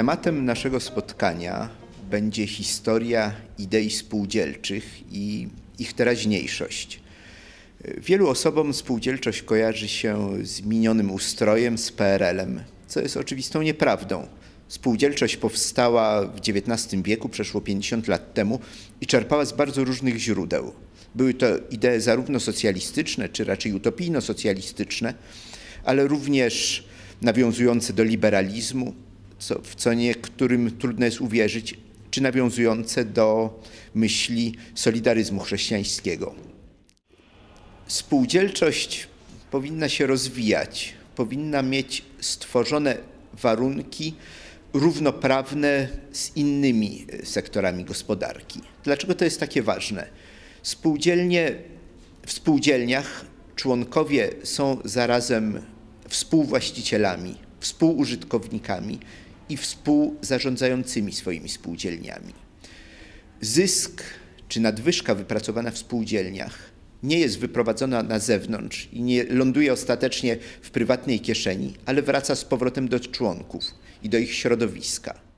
Tematem naszego spotkania będzie historia idei spółdzielczych i ich teraźniejszość. Wielu osobom spółdzielczość kojarzy się z minionym ustrojem, z PRL-em, co jest oczywistą nieprawdą. Spółdzielczość powstała w XIX wieku, przeszło 50 lat temu i czerpała z bardzo różnych źródeł. Były to idee zarówno socjalistyczne, czy raczej utopijno-socjalistyczne, ale również nawiązujące do liberalizmu, co, w co niektórym trudno jest uwierzyć, czy nawiązujące do myśli solidaryzmu chrześcijańskiego. Spółdzielczość powinna się rozwijać, powinna mieć stworzone warunki równoprawne z innymi sektorami gospodarki. Dlaczego to jest takie ważne? Spółdzielnie, w spółdzielniach członkowie są zarazem współwłaścicielami, współużytkownikami i współzarządzającymi swoimi spółdzielniami. Zysk czy nadwyżka wypracowana w spółdzielniach nie jest wyprowadzona na zewnątrz i nie ląduje ostatecznie w prywatnej kieszeni, ale wraca z powrotem do członków i do ich środowiska.